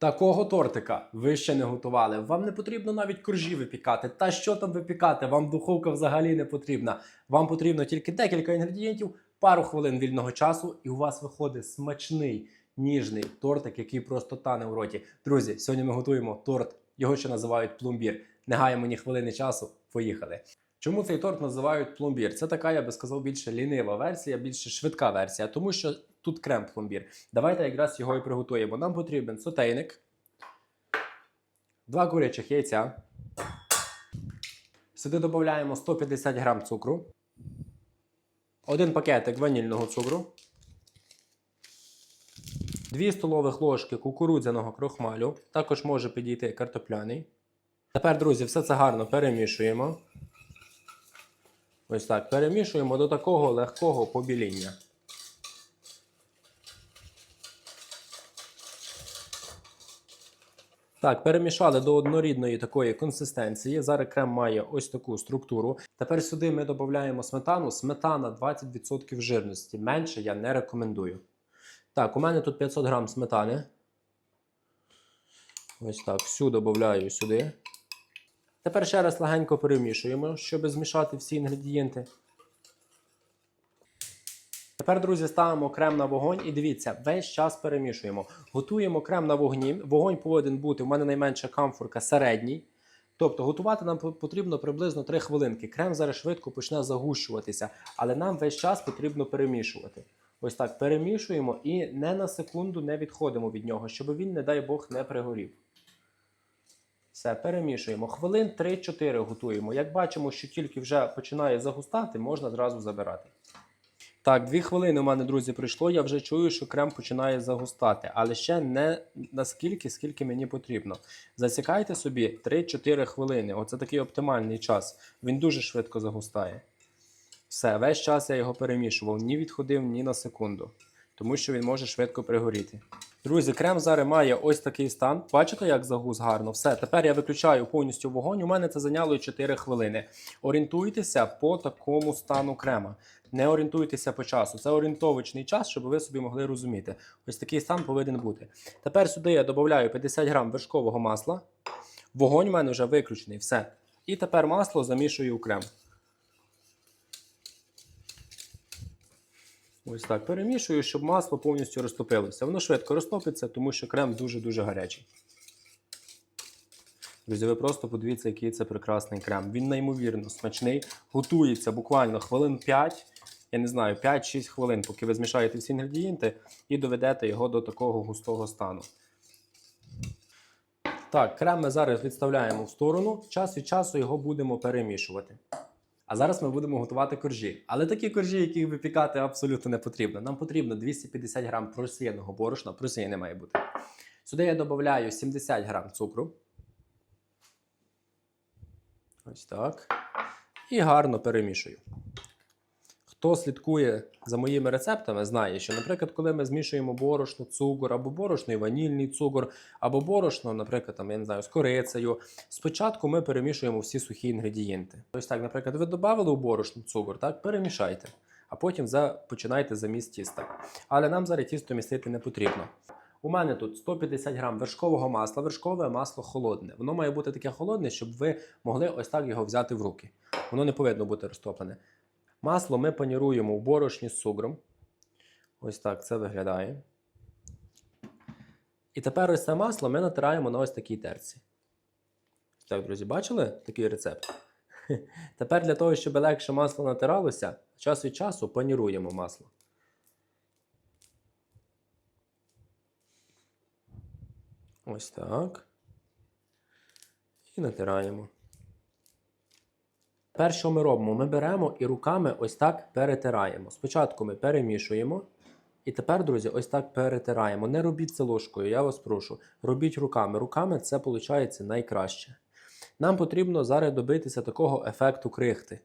Такого тортика ви ще не готували. Вам не потрібно навіть коржі випікати. Та що там випікати? Вам духовка взагалі не потрібна. Вам потрібно тільки декілька інгредієнтів, пару хвилин вільного часу, і у вас виходить смачний ніжний тортик, який просто тане в роті. Друзі, сьогодні ми готуємо торт. Його ще називають пломбір. Не гаємо ні хвилини часу. Поїхали. Чому цей торт називають пломбір? Це така, я би сказав, більше лінива версія, більше швидка версія, тому що тут крем пломбір. Давайте якраз його і приготуємо. Нам потрібен сотейник, два курячих яйця. Сюди додаємо 150 грам цукру, один пакетик ванільного цукру, 2 столових ложки кукурудзяного крохмалю, також може підійти картопляний. Тепер, друзі, все це гарно перемішуємо. Ось так. Перемішуємо до такого легкого побіління. Так, перемішали до однорідної такої консистенції. Зараз крем має ось таку структуру. Тепер сюди ми додаємо сметану. Сметана 20% жирності. Менше я не рекомендую. Так, у мене тут 500 грам сметани. Ось так, всю додаю сюди. Тепер ще раз легенько перемішуємо, щоб змішати всі інгредієнти. Тепер, друзі, ставимо крем на вогонь і дивіться, весь час перемішуємо. Готуємо крем на вогні. Вогонь повинен бути, у мене найменша камфорка середній. Тобто готувати нам потрібно приблизно 3 хвилинки. Крем зараз швидко почне загущуватися, але нам весь час потрібно перемішувати. Ось так перемішуємо і не на секунду не відходимо від нього, щоб він, не дай Бог, не пригорів. Все, перемішуємо. Хвилин 3-4 готуємо. Як бачимо, що тільки вже починає загустати, можна зразу забирати. Так, 2 хвилини у мене, друзі, пройшло. Я вже чую, що крем починає загустати, але ще не наскільки, скільки мені потрібно. Засікайте собі 3-4 хвилини. Оце такий оптимальний час. Він дуже швидко загустає. Все, весь час я його перемішував, ні відходив ні на секунду, тому що він може швидко пригоріти. Друзі, крем зараз має ось такий стан. Бачите, як загус гарно? Все, тепер я виключаю повністю вогонь. У мене це зайняло 4 хвилини. Орієнтуйтеся по такому стану крема. Не орієнтуйтеся по часу. Це орієнтовочний час, щоб ви собі могли розуміти. Ось такий стан повинен бути. Тепер сюди я додаю 50 грам вершкового масла. Вогонь у мене вже виключений. Все. І тепер масло замішую у крем. Ось так перемішую, щоб масло повністю розтопилося. Воно швидко розтопиться, тому що крем дуже-дуже гарячий. Друзі, ви просто подивіться, який це прекрасний крем. Він неймовірно смачний, готується буквально хвилин 5, я не знаю, 5-6 хвилин, поки ви змішаєте всі інгредієнти і доведете його до такого густого стану. Так, крем ми зараз відставляємо в сторону. Час від часу його будемо перемішувати. А зараз ми будемо готувати коржі. Але такі коржі, які випікати абсолютно не потрібно. Нам потрібно 250 грам просіяного борошна, просіяне має бути. Сюди я додаю 70 грам цукру. Ось так. І гарно перемішую. Хто слідкує за моїми рецептами, знає, що, наприклад, коли ми змішуємо борошно, цукор, або борошно і ванільний цукор, або борошно, наприклад, там, я не знаю, з корицею, спочатку ми перемішуємо всі сухі інгредієнти. Ось так, наприклад, ви додали у борошно цукор, так, перемішайте, а потім за, починайте замість тіста. Але нам зараз тісто містити не потрібно. У мене тут 150 грам вершкового масла, вершкове масло холодне. Воно має бути таке холодне, щоб ви могли ось так його взяти в руки. Воно не повинно бути розтоплене. Масло ми паніруємо в борошні з цукром. Ось так це виглядає. І тепер ось це масло ми натираємо на ось такій терці. Так, друзі, бачили такий рецепт? Тепер для того, щоб легше масло натиралося, час від часу паніруємо масло. Ось так. І натираємо. Тепер що ми робимо? Ми беремо і руками ось так перетираємо. Спочатку ми перемішуємо. І тепер, друзі, ось так перетираємо. Не робіть це ложкою, я вас прошу. Робіть руками. Руками це виходить найкраще. Нам потрібно зараз добитися такого ефекту крихти.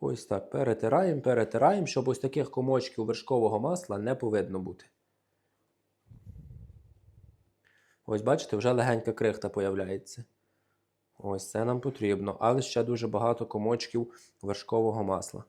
Ось так перетираємо, перетираємо, щоб ось таких комочків вершкового масла не повинно бути. Ось бачите, вже легенька крихта появляється. Ось це нам потрібно, але ще дуже багато комочків вершкового масла.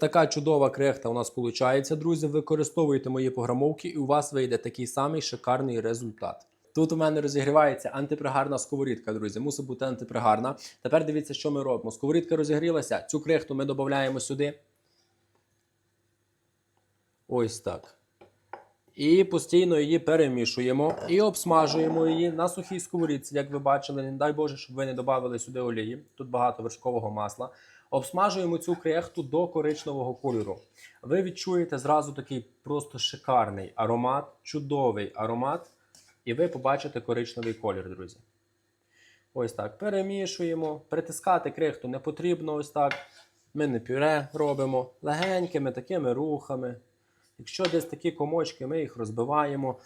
Така чудова крехта у нас виходить, друзі. Використовуйте мої програмовки, і у вас вийде такий самий шикарний результат. Тут у мене розігрівається антипригарна сковорідка, друзі. Мусить бути антипригарна. Тепер дивіться, що ми робимо. Сковорідка розігрілася. Цю крехту ми додаємо сюди. Ось так. І постійно її перемішуємо і обсмажуємо її на сухій сковорідці, як ви бачили. Не дай Боже, щоб ви не додали сюди олії. Тут багато вершкового масла. Обсмажуємо цю крехту до коричневого кольору. Ви відчуєте зразу такий просто шикарний аромат, чудовий аромат. І ви побачите коричневий колір, друзі. Ось так. Перемішуємо. Притискати крихту не потрібно ось так. Ми не пюре робимо легенькими такими рухами. Якщо десь такі комочки, ми їх розбиваємо.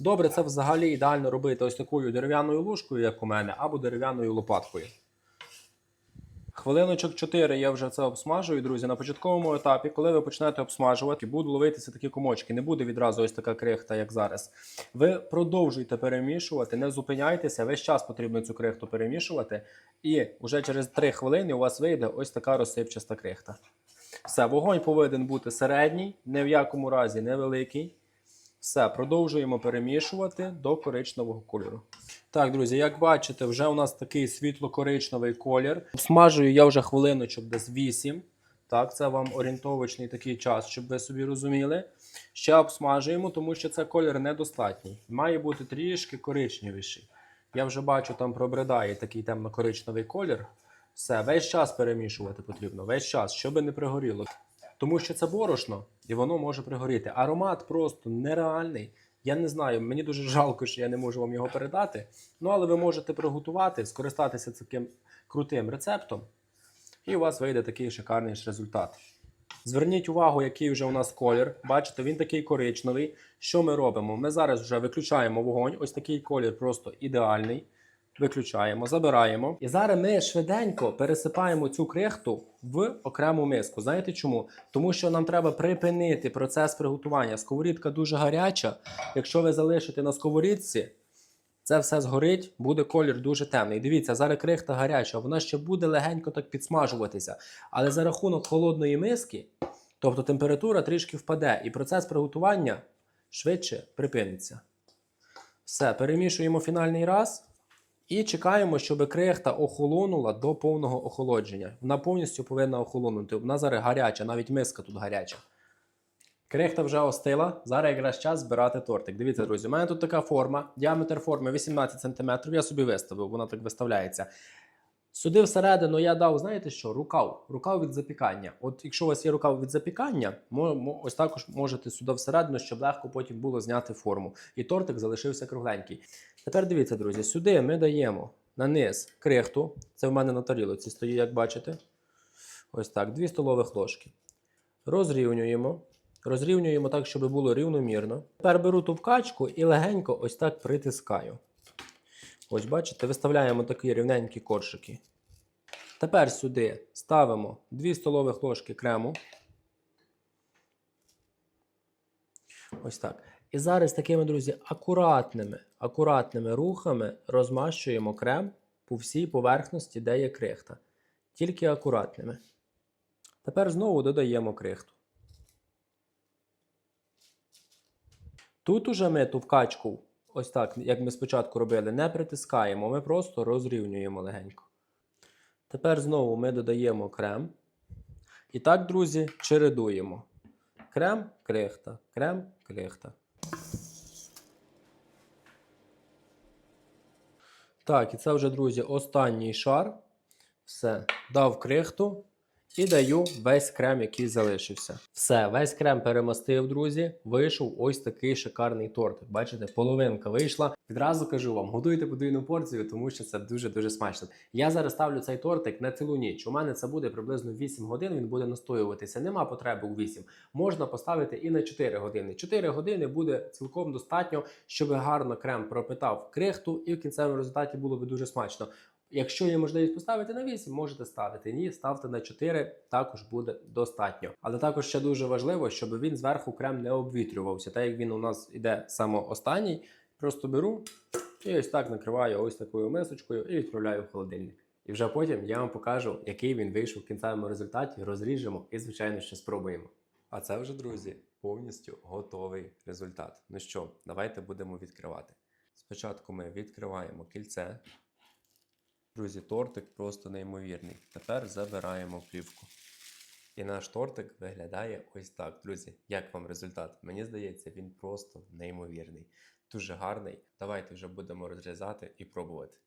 Добре, це взагалі ідеально робити ось такою дерев'яною ложкою, як у мене, або дерев'яною лопаткою. Хвилиночок 4 я вже це обсмажую, друзі. На початковому етапі, коли ви почнете обсмажувати, будуть ловитися такі комочки. Не буде відразу ось така крихта, як зараз. Ви продовжуйте перемішувати, не зупиняйтеся. Весь час потрібно цю крихту перемішувати. І вже через 3 хвилини у вас вийде ось така розсипчаста крихта. Все, вогонь повинен бути середній, ні в якому разі невеликий. Все, продовжуємо перемішувати до коричневого кольору. Так, друзі, як бачите, вже у нас такий світло-коричневий колір. Смажую я вже хвилиночок десь 8. Так, це вам орієнтовочний такий час, щоб ви собі розуміли. Ще обсмажуємо, тому що це колір недостатній. Має бути трішки коричневіший. Я вже бачу, там пробридає такий темно-коричневий колір. Все, весь час перемішувати потрібно, весь час, щоб не пригоріло. Тому що це борошно, і воно може пригоріти. Аромат просто нереальний. Я не знаю, мені дуже жалко, що я не можу вам його передати. Ну, але ви можете приготувати, скористатися таким крутим рецептом, і у вас вийде такий шикарний результат. Зверніть увагу, який вже у нас колір. Бачите, він такий коричневий. Що ми робимо? Ми зараз вже виключаємо вогонь. Ось такий колір просто ідеальний. Виключаємо, забираємо. І зараз ми швиденько пересипаємо цю крихту в окрему миску. Знаєте чому? Тому що нам треба припинити процес приготування. Сковорідка дуже гаряча. Якщо ви залишите на сковорідці, це все згорить, буде колір дуже темний. Дивіться, зараз крихта гаряча, вона ще буде легенько так підсмажуватися. Але за рахунок холодної миски, тобто температура трішки впаде, і процес приготування швидше припиниться. Все, перемішуємо фінальний раз. І чекаємо, щоб крихта охолонула до повного охолодження. Вона повністю повинна охолонути. Вона зараз гаряча, навіть миска тут гаряча. Крихта вже остила. Зараз якраз час збирати тортик. Дивіться, друзі, у мене тут така форма. Діаметр форми 18 см. Я собі виставив, вона так виставляється. Сюди всередину я дав, знаєте що? Рукав. Рукав від запікання. От якщо у вас є рукав від запікання, ось також можете сюди всередину, щоб легко потім було зняти форму. І тортик залишився кругленький. Тепер дивіться, друзі, сюди ми даємо на низ крихту. Це в мене на тарілоці стоїть, як бачите. Ось так, 2 столових ложки. Розрівнюємо. Розрівнюємо так, щоб було рівномірно. Тепер беру ту вкачку і легенько ось так притискаю. Ось бачите, виставляємо такі рівненькі коршики. Тепер сюди ставимо 2 столових ложки крему. Ось так. І зараз такими, друзі, акуратними, акуратними рухами розмащуємо крем по всій поверхності, де є крихта. Тільки акуратними. Тепер знову додаємо крихту. Тут уже ми ту вкачку, ось так, як ми спочатку робили, не притискаємо, ми просто розрівнюємо легенько. Тепер знову ми додаємо крем. І так, друзі, чередуємо. Крем, крихта, крем, крихта. Так, і це вже, друзі, останній шар. Все, дав крихту і даю весь крем, який залишився. Все, весь крем перемастив, друзі. Вийшов ось такий шикарний тортик. Бачите, половинка вийшла. Відразу кажу вам, готуйте подвійну порцію, тому що це дуже-дуже смачно. Я зараз ставлю цей тортик на цілу ніч. У мене це буде приблизно 8 годин. Він буде настоюватися. Нема потреби у 8. Можна поставити і на 4 години. 4 години буде цілком достатньо, щоб гарно крем пропитав крихту, і в кінцевому результаті було би дуже смачно. Якщо є можливість поставити на 8, можете ставити. Ні, ставте на 4, також буде достатньо. Але також ще дуже важливо, щоб він зверху крем не обвітрювався. Так як він у нас іде саме останній, просто беру і ось так накриваю ось такою мисочкою і відправляю в холодильник. І вже потім я вам покажу, який він вийшов в кінцевому результаті, розріжемо і, звичайно, ще спробуємо. А це вже, друзі, повністю готовий результат. Ну що, давайте будемо відкривати. Спочатку ми відкриваємо кільце. Друзі, тортик просто неймовірний. Тепер забираємо плівку. І наш тортик виглядає ось так, друзі. Як вам результат? Мені здається, він просто неймовірний. Дуже гарний. Давайте вже будемо розрізати і пробувати.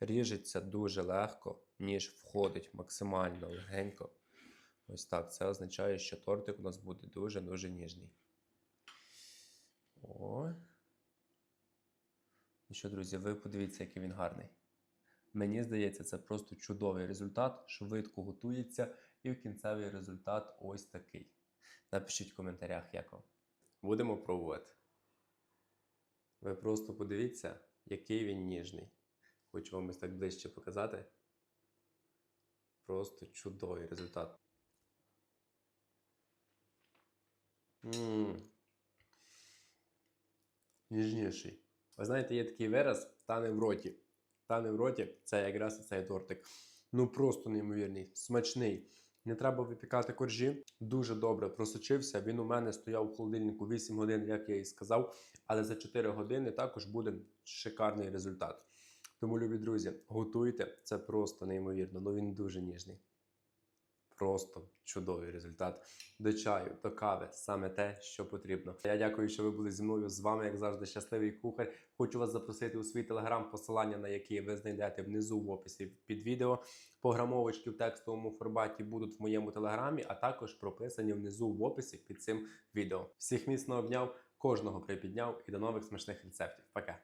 Ріжеться дуже легко, ніж входить максимально легенько. Ось так. Це означає, що тортик у нас буде дуже-дуже ніжний. О. І що, друзі, ви подивіться, який він гарний. Мені здається, це просто чудовий результат, швидко готується, і в кінцевий результат ось такий. Напишіть в коментарях, як вам. Будемо пробувати. Ви просто подивіться, який він ніжний. Хочу вам ось так ближче показати. Просто чудовий результат. Ммм. Ніжніший. Ви знаєте, є такий вираз тане в роті. Тане в роті це якраз цей тортик. Ну просто неймовірний, смачний. Не треба випікати коржі. Дуже добре просочився. Він у мене стояв у холодильнику 8 годин, як я і сказав. Але за 4 години також буде шикарний результат. Тому, любі друзі, готуйте. Це просто неймовірно. Ну він дуже ніжний. Просто чудовий результат. До чаю, до кави, саме те, що потрібно. Я дякую, що ви були зі мною. З вами, як завжди, щасливий кухар. Хочу вас запросити у свій телеграм, посилання на який ви знайдете внизу в описі під відео. Пограмовочки в текстовому форматі будуть в моєму телеграмі, а також прописані внизу в описі під цим відео. Всіх міцно обняв, кожного припідняв і до нових смачних рецептів. Пока!